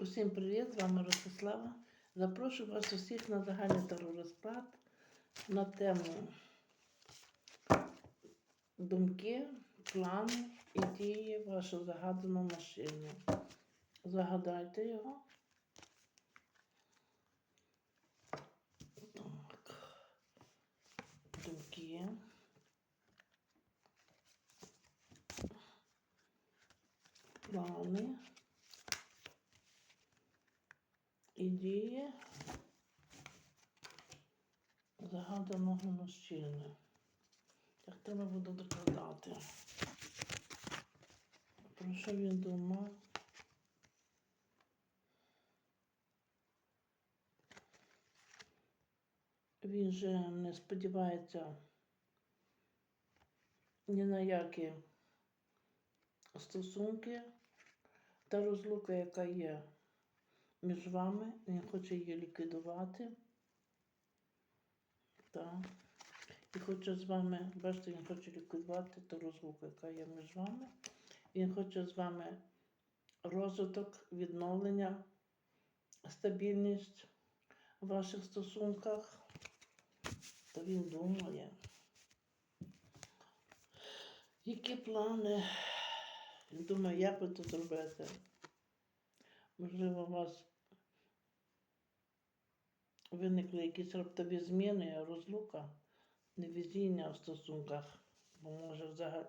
Усім привіт, з вами Ростислава. Запрошую вас усіх на загальний теророзклад на тему думки, плани і дії вашого загаданого машини. Загадайте його. Так. Думки. Плани. Ідеї загаданого мужчини. Як треба буду докладати? Про що він думав? Він же не сподівається ні на які стосунки та розлука, яка є між вами, він хоче її ліквідувати. Так. І хоче з вами, бачите, він хоче ліквідувати ту розлуку, яка є між вами. Він хоче з вами розвиток, відновлення, стабільність в ваших стосунках. То він думає. Які плани? Він думає, як ви це зробите? Можливо, у вас виникли якісь раптові зміни, розлука, невезіння в стосунках, бо може взагалі,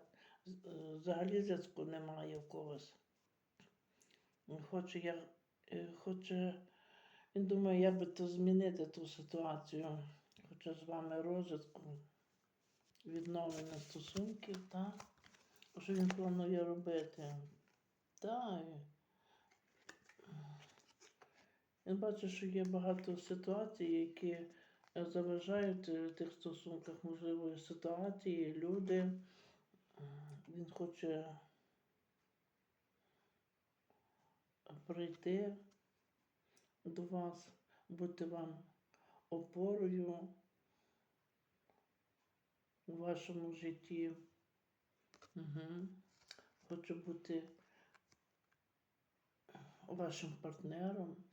взагалі зв'язку немає в когось. Хоче, я, е, хоче, він думає, як би то змінити ту ситуацію. Хоче з вами розвитку, відновлення стосунків, так? Що він планує робити? Так. Я бачу, що є багато ситуацій, які е, заважають е, в тих стосунках, можливо, ситуації, люди. Він хоче прийти до вас, бути вам опорою у вашому житті. Угу. Хочу бути вашим партнером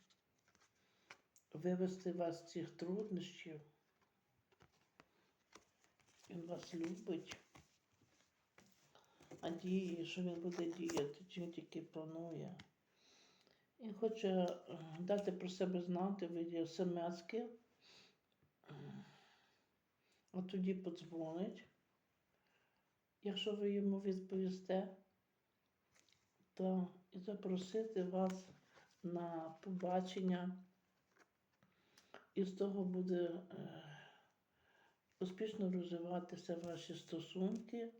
вивести вас з цих труднощів. Він вас любить. А діє, що він буде діяти, чи він тільки планує. Він хоче е, дати про себе знати виді смс-ки, а тоді подзвонить. Якщо ви йому відповісте, то і запросити вас на побачення і з того буде е, успішно розвиватися ваші стосунки.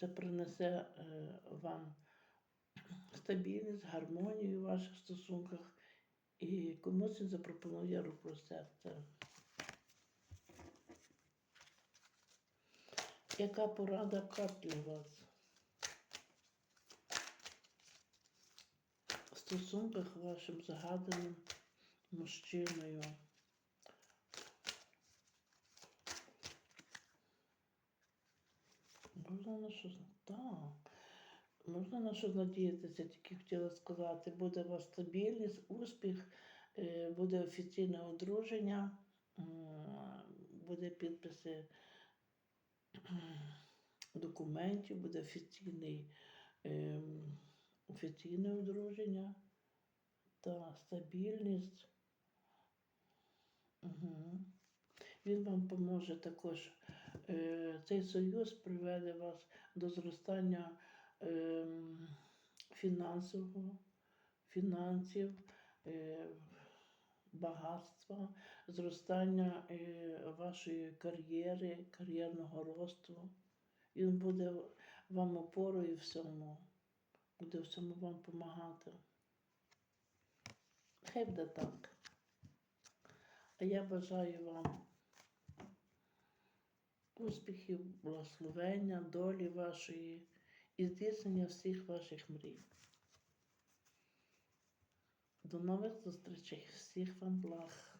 Це принесе е, вам стабільність, гармонію в ваших стосунках і комусь він запропонує руку серця. Яка порада карт для вас? В стосунках вашим загаданим мужчиною. Можна на щось так. Можна на щось надіятися, тільки хотіла сказати, буде у вас стабільність, успіх, е, буде офіційне одруження, буде підписи документів, буде офіційний, ем, офіційне одруження та стабільність. Угу. Він вам поможе також. Е, цей союз приведе вас до зростання ем, фінансового, фінансів, е, багатства, зростання е, вашої кар'єри, кар'єрного росту. Він буде вам опорою всьому, буде всьому вам допомагати. Хай буде так. А я бажаю вам успіхів, благословення, долі вашої і здійснення всіх ваших мрій. До нових зустрічей, всіх вам благ.